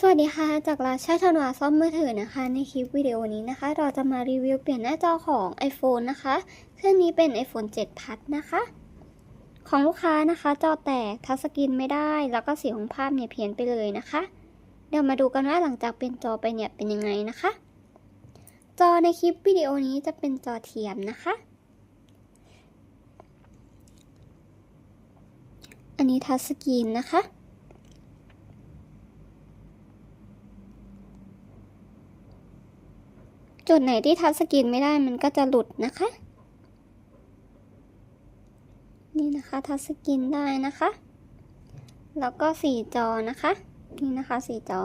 สวัสดีค่ะ จากร้านชาชนวาซ่อมมือถือนะคะ ในคลิปวิดีโอนี้นะคะ เราจะมารีวิวเปลี่ยนหน้าจอของ iPhone นะคะ เครื่องนี้เป็น iPhone 7 Plus นะคะ ของลูกค้านะคะ จอแตกทัชสกรีนไม่ได้ แล้วก็สีของภาพเนี่ยเพี้ยนไปเลยนะคะ เดี๋ยวมาดูกันว่าหลังจากเปลี่ยนจอไปเนี่ยเป็นยังไงนะคะ จอในคลิปวิดีโอนี้จะเป็นจอเทียมนะคะ อันนี้ทัชสกรีนนะคะ จุดไหนที่ทัชสกรีนไม่ได้มันก็จะหลุดนะคะ นี่นะคะทัชสกรีนได้นะคะ แล้วก็สีจอนะคะ นี่นะคะสีจอ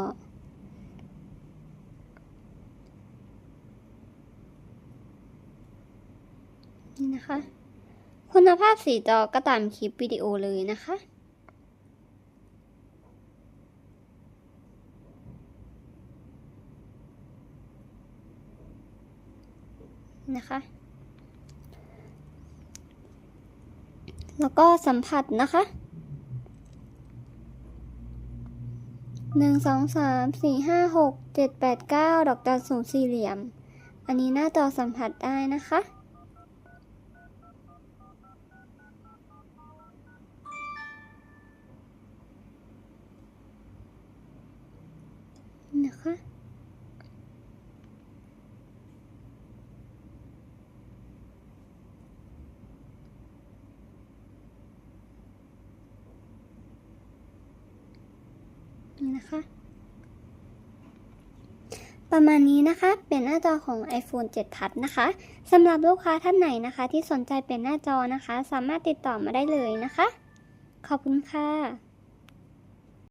นี่นะคะ คุณภาพสีจอก็ตามคลิปวิดีโอเลยนะคะ นะคะ แล้วก็สัมผัสนะคะหนึ่งสองสามสี่ห้าหกเจ็ดแปดเก้าดอกจันสูงสี่เหลี่ยม อันนี้หน้าจอสัมผัสได้นะคะนะคะ นี่นะคะ ประมาณนี้นะคะ เป็นหน้าจอของ iPhone 7 Plus นะคะสำหรับลูกค้าท่านไหนนะคะ ที่สนใจเป็นหน้าจอนะคะ สามารถติดต่อมาได้เลยนะคะ ขอบคุณค่ะ